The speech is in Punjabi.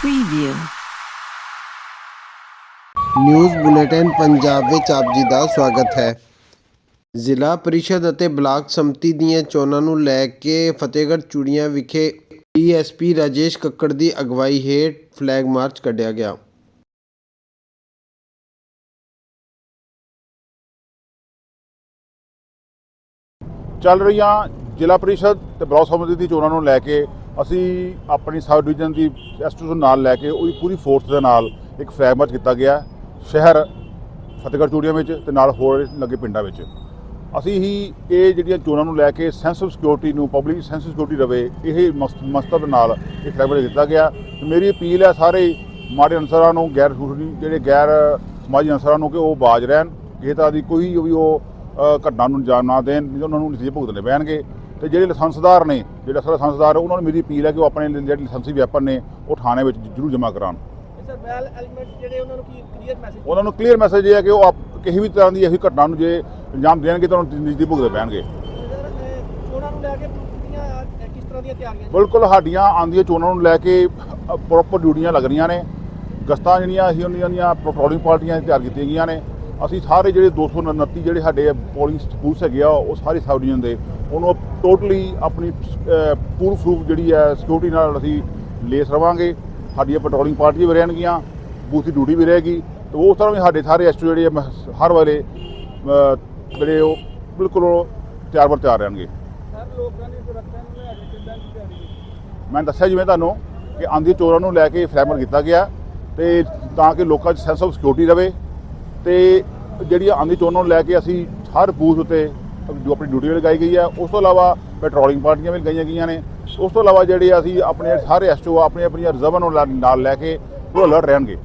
ਪ੍ਰੀਵਿਊ ਨਿਊਜ਼ ਬੁਲੇਟਿਨ ਪੰਜਾਬ ਵਿੱਚ ਆਪ ਜੀ ਦਾ ਸਵਾਗਤ ਹੈ। ਜ਼ਿਲ੍ਹਾ ਪਰਿਸ਼ਦ ਅਤੇ ਬਲਾਕ ਸਮਿਤੀ ਦੀਆਂ ਚੋਣਾਂ ਨੂੰ ਲੈ ਕੇ ਫਤਿਹਗੜ੍ਹ ਚੂੜੀਆਂ ਵਿਖੇ ਡੀਐਸਪੀ ਰਾਜੇਸ਼ ਕੱਕੜ ਦੀ ਅਗਵਾਈ ਹੇਠ ਫਲੈਗ ਮਾਰਚ ਕੱਢਿਆ ਗਿਆ। ਚੱਲ ਰਹੀਆਂ ਜ਼ਿਲ੍ਹਾ ਪਰਿਸ਼ਦ ਤੇ ਬਲਾਕ ਸਮਿਤੀ ਦੀ ਚੋਣਾਂ ਨੂੰ ਲੈ ਕੇ ਅਸੀਂ ਆਪਣੀ ਸਬ ਡਿਵੀਜ਼ਨ ਦੀ ਐਸਟੀਟਿਊਸ਼ਨ ਨਾਲ ਲੈ ਕੇ ਉਹਦੀ ਪੂਰੀ ਫੋਰਸ ਦੇ ਨਾਲ ਇੱਕ ਫਲੈਗ ਮਾਰਚ ਕੀਤਾ ਗਿਆ ਸ਼ਹਿਰ ਫਤਿਹਗੜ੍ਹ ਚੂੜੀਆਂ ਵਿੱਚ ਤੇ ਨਾਲ ਹੋਰ ਲੱਗੇ ਪਿੰਡਾਂ ਵਿੱਚ। ਅਸੀਂ ਹੀ ਇਹ ਜਿਹੜੀਆਂ ਚੋਣਾਂ ਨੂੰ ਲੈ ਕੇ ਸੈਂਸ ਆਫ ਸਿਕਿਉਰਿਟੀ ਨੂੰ ਪਬਲਿਕ ਸੈਂਸ ਆਫ ਸਿਕਿਉਰਿਟੀ ਰਵੇ, ਇਹ ਮਕਸ- ਮਕਸਦ ਨਾਲ ਇਹ ਫਲੈਗ ਮਾਰਚ ਕੀਤਾ ਗਿਆ। ਤੇ ਮੇਰੀ ਅਪੀਲ ਹੈ ਸਾਰੇ ਮਾੜੇ ਅਨਸਰਾਂ ਨੂੰ, ਗੈਰ ਜਿਹੜੇ ਗੈਰ ਸਮਾਜੀ ਅਨਸਰਾਂ ਨੂੰ ਕਿ ਉਹ ਬਾਜ ਰਹਿਣ। ਕਿਸੇ ਤਰ੍ਹਾਂ ਦੀ ਕੋਈ ਵੀ ਉਹ ਘਟਨਾ ਨੂੰ ਅੰਜਾਮ ਨਾ ਦੇਣ ਨਹੀਂ ਉਹਨਾਂ ਨੂੰ ਨਤੀਜੇ ਭੁਗਤਣੇ ਪੈਣਗੇ। ਤੇ ਜਿਹੜੇ ਲਾਇਸੈਂਸਦਾਰ ਨੇ ਜਿਹੜੇ ਅਸਲ ਲਾਇਸੈਂਸਦਾਰ ਉਹਨਾਂ ਨੂੰ ਮੇਰੀ ਅਪੀਲ ਹੈ ਕਿ ਉਹ ਆਪਣੇ ਜਿਹੜੇ ਲਾਇਸੈਂਸੀ ਵੈਪਨ ਨੇ ਉਹ ਥਾਣੇ ਵਿੱਚ ਜ਼ਰੂਰ ਜਮ੍ਹਾਂ ਕਰਾਉਣ। ਸਰ ਵੈਲ ਐਲੀਮੈਂਟ ਜਿਹੜੇ ਉਹਨਾਂ ਨੂੰ ਕੀ ਕਲੀਅਰ ਮੈਸੇਜ ਉਹਨਾਂ ਨੂੰ ਕਲੀਅਰ ਮੈਸੇਜ ਇਹ ਹੈ ਕਿ ਉਹ ਆਪ- ਕਿਸੇ ਵੀ ਤਰ੍ਹਾਂ ਦੀ ਇਹੋ ਘਟਨਾ ਨੂੰ ਜੇ ਅੰਜਾਮ ਦੇਣਗੇ ਤਾਂ ਉਹਨਾਂ ਨੂੰ ਨਤੀਜੇ ਭੁਗਤਣੇ ਪੈਣਗੇ। ਚੋਣਾਂ ਨੂੰ ਲੈ ਕੇ ਪੁਲਿਸ ਦੀਆਂ ਅਹ, ਕਿਸ ਤਰ੍ਹਾਂ ਦੀਆਂ ਤਿਆਰੀਆਂ ਬਿਲਕੁਲ ਸਾਡੀਆਂ ਆਉਂਦੀਆਂ ਚੋਣਾਂ ਨੂੰ ਲੈ ਕੇ ਪ੍ਰੋਪਰ ਡਿਊਟੀਆਂ ਲੱਗ ਰਹੀਆਂ ਨੇ। ਗਸਤਾਂ ਜਿਹੜੀਆਂ ਅਸੀਂ ਉਹਨਾਂ ਦੀਆਂ ਪੈਟਰੋਲਿੰਗ ਪਾਰਟੀਆਂ ਤਿਆਰ ਕੀਤੀਆਂ ਗਈਆਂ ਨੇ। ਅਸੀਂ ਸਾਰੇ ਜਿਹੜੇ 229 ਜਿਹੜੇ ਸਾਡੇ ਪੋਲਿੰਗ ਸਕੂਲਸ ਹੈਗੇ ਆ ਉਹ ਸਾਰੇ ਸਬ ਡਿਵੀਜ਼ਨ ਦੇ। ਉਹਨੂੰ ਟੋਟਲੀ ਆਪਣੀ ਪੂਰ ਪ੍ਰੂਫ ਜਿਹੜੀ ਹੈ ਸਿਕਿਉਰਿਟੀ ਨਾਲ ਅਸੀਂ ਲੇਸ ਰਵਾਂਗੇ। ਸਾਡੀਆਂ ਪੈਟਰੋਲਿੰਗ ਪਾਰਟੀਆਂ ਵੀ ਰਹਿਣਗੀਆਂ ਬੂਥ ਦੀ ਡਿਊਟੀ ਵੀ ਰਹੇਗੀ। ਤੇ ਉਸ ਤਰ੍ਹਾਂ ਵੀ ਸਾਡੇ ਸਾਰੇ ਐਸਟੂ ਜਿਹੜੇ ਹਰ ਅ, ਜਿਹੜੇ ਉਹ ਬਿਲਕੁਲ ਉਹ ਤਿਆਰ ਬਰ ਤਿਆਰ ਰਹਿਣਗੇ। ਸਰ ਲੋਕਾਂ ਦੀ ਸੁਰੱਖਿਆ ਨੂੰ ਲੈ ਕੇ ਕਿੱਦਾਂ ਦੀ ਤਿਆਰੀ ਮੈਂ ਦੱਸਿਆ ਜਿਵੇਂ ਤੁਹਾਨੂੰ ਕਿ ਆਂਦੀ ਚੋਰਾਂ ਨੂੰ ਲੈ ਕੇ ਫਲੈਮਰ ਕੀਤਾ ਗਿਆ ਤੇ ਤਾਂ ਕਿ ਲੋਕਾਂ 'ਚ ਸੈਂਸ ਆਫ ਸਿਕਿਉਰਿਟੀ ਰਵੇ। ਤੇ ਜਿਹੜੀ ਆਂਦੀ ਚੋਣ ਨੂੰ ਲੈ ਕੇ ਅਸੀਂ ਹਰ ਬੂਥ ਉੱਤੇ ਜੋ ਆਪਣੀ ਡਿਊਟੀ ਲਗਾਈ ਗਈ ਹੈ, ਉਸ ਤੋਂ ਇਲਾਵਾ ਪੈਟਰੋਲਿੰਗ ਪਾਰਟੀਆਂ ਵੀ ਲਗਾਈਆਂ ਗਈਆਂ ਨੇ। ਉਸ ਤੋਂ ਇਲਾਵਾ ਜਿਹੜੇ ਅਸੀਂ ਆਪਣੇ ਸਾਰੇ ਐਸਟੋ ਆਪਣੀ ਆਪਣੀਆਂ ਰਿਜ਼ਰਵਾਂ ਨੂੰ ਲਾ- ਨਾਲ ਲੈ ਕੇ ਉਹ ਅਲਰਟ ਰਹਿਣਗੇ।